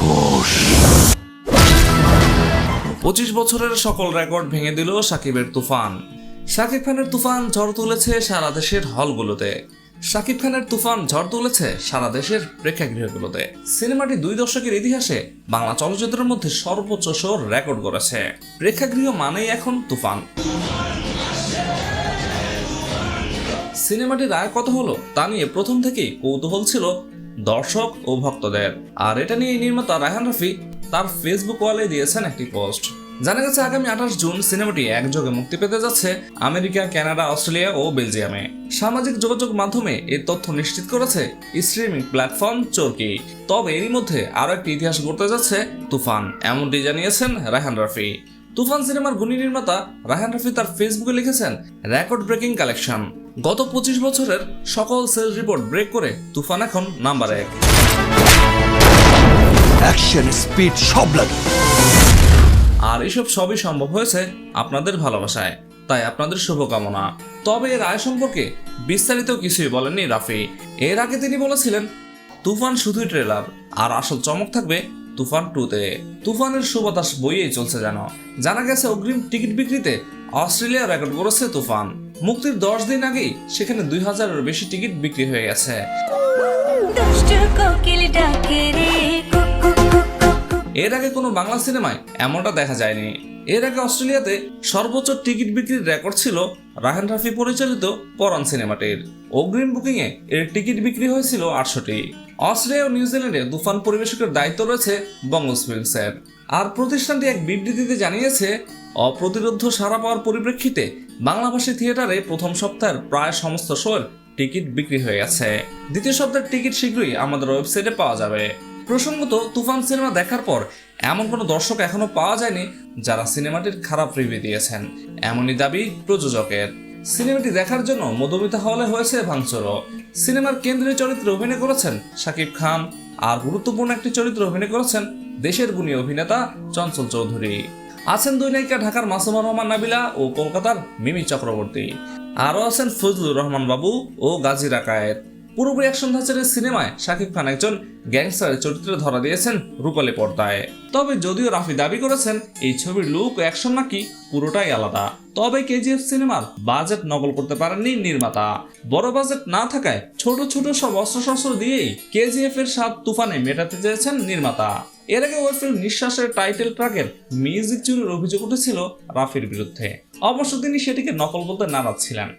রাক্ষস পঁচিশ বছরের সকল রেকর্ড ভেঙে দিল সাকিবের তুফান। সাকিব খানের তুফান ঝড় তুলেছে সারা দেশের হলগুলোতে। সাকিব খানের তুফান ঝড় তুলেছে সারা দেশের প্রেক্ষাগৃহগুলোতে। সিনেমাটি দুই দশকের ইতিহাসে বাংলা চলচ্চিত্রের মধ্যে সর্বোচ্চ শোর রেকর্ড করেছে। প্রেক্ষাগৃহ মানেই এখন তুফান। সিনেমাটির রায় কত হলো তা নিয়ে প্রথম থেকেই কৌতূহল ছিল দর্শক ও ভক্তদের। আর এটা নিয়ে নির্মাতা রায়হান রফি তার ফেসবুক ওয়ালে দিয়েছেন একটি পোস্ট। জানা গেছে, আগামী আঠাশ জুন সিনেমাটি একযোগে মুক্তি পেতে যাচ্ছে আমেরিকা, কানাডা, অস্ট্রেলিয়া ও বেলজিয়ামে। সামাজিক যোগাযোগ মাধ্যমে এই তথ্য নিশ্চিত করেছে স্ট্রিমিং প্ল্যাটফর্ম চরকি। তবে এরই মধ্যে আরও একটি ইতিহাস গড়তে যাচ্ছে তুফান, এমনটি জানিয়েছেন রায়হান রফি। তুফান সিনেমার গুণী নির্মাতা রাহান রফি তার ফেসবুকে লিখেছেন রেকর্ড ব্রেকিং কালেকশন। গত পঁচিশ বছরের সকল সেলস রিপোর্ট ব্রেক করে তুফান এখন নাম্বার এক। অ্যাকশন স্পিড সব লাগে। আর এসব সবই সম্ভব হয়েছে আপনাদের ভালোবাসায়। তাই আপনাদের শুভকামনা। তবে এর আয় সম্পর্কে বিস্তারিত কিছুই বলেননি রাফি। এর আগে তিনি বলেছিলেন তুফান শুধুই ট্রেলার আর আসল চমক থাকবে তুফান টুতে। তুফানের সুবাতাস বইয়েই চলছে যেন। জানা গেছে অগ্রিম টিকিট বিক্রিতে অস্ট্রেলিয়া রেকর্ড করেছে তুফান। মুক্তির দশ দিন আগেই সেখানে দুই হাজারের বেশি টিকিট বিক্রি হয়ে গেছে। এর আগে কোনো বাংলা সিনেমায় এমনটা দেখা যায়নি। এর আগে অস্ট্রেলিয়াতে সর্বোচ্চ টিকিট বিক্রির রেকর্ড ছিল রাহান রাফি পরিচালিত পরান সিনেমাটির। অগ্রিম বুকিংয়ে এর টিকিট বিক্রি হয়েছিল আটশোটি। অস্ট্রেলিয়া ও নিউজিল্যান্ডে তুফান পরিবেশকের দায়িত্ব রয়েছে বঙ্গস ফিল্মসের আর প্রতিষ্ঠানটি এক বিবৃতিতে জানিয়েছে, অপ্রতিরোধ সারা পাওয়ার পরিপ্রেক্ষিতে বাংলাভাষী থিয়েটারে প্রথম সপ্তাহের প্রায় সমস্ত শোয়ের টিকিট বিক্রি হয়ে গেছে। দ্বিতীয় সপ্তাহের টিকিট শীঘ্রই আমাদের ওয়েবসাইটে পাওয়া যাবে। প্রসঙ্গত, তুফান সিনেমা দেখার পর এমন কোনো দর্শক এখনও পাওয়া যায়নি যারা সিনেমাটির খারাপ রিভিউ দিয়েছেন। এমনই দাবি প্রযোজকের। সিনেমাটি দেখার জন্য মধুমিতা হলে হয়েছে ভাঙচুরও। সিনেমার কেন্দ্রীয় চরিত্রে অভিনয় করেছেন শাকিব খান। আর গুরুত্বপূর্ণ একটি চরিত্রে অভিনয় করেছেন দেশের গুণী অভিনেতা চঞ্চল চৌধুরী। আছেন দুই নায়িকা ঢাকার মাসুমা রহমান নাবিলা ও কলকাতার মিমি চক্রবর্তী। আরও আছেন ফজলুর রহমান বাবু ও গাজী রাকায়েত। পুরোপুরি অ্যাকশন ধাঁচের সিনেমায় শাকিব খান একজন গ্যাংস্টারের চরিত্রে ধরা দিয়েছেন রূপালী পর্দায়। তবে যদিও রাফি দাবি করেছেন, এই ছবির লুক ও অ্যাকশন নাকি পুরোটাই আলাদা। তবে কেজিএফ সিনেমার বাজেট নকল করতে পারেননি নির্মাতা। বড় বাজেট না থাকায় ছোট ছোট সব অস্ত্রশস্ত্র দিয়েই কেজিএফ এর স্বাদ তুফানে মেটাতে চেয়েছেন নির্মাতা। এর আগে ওয়েব ফিল্ম নিঃশ্বাসের টাইটেল ট্র্যাকের মিউজিক চুরির অভিযোগ উঠেছিল রাফির বিরুদ্ধে। অবশ্য তিনি সেটিকে নকল বলতে নারাজ ছিলেন।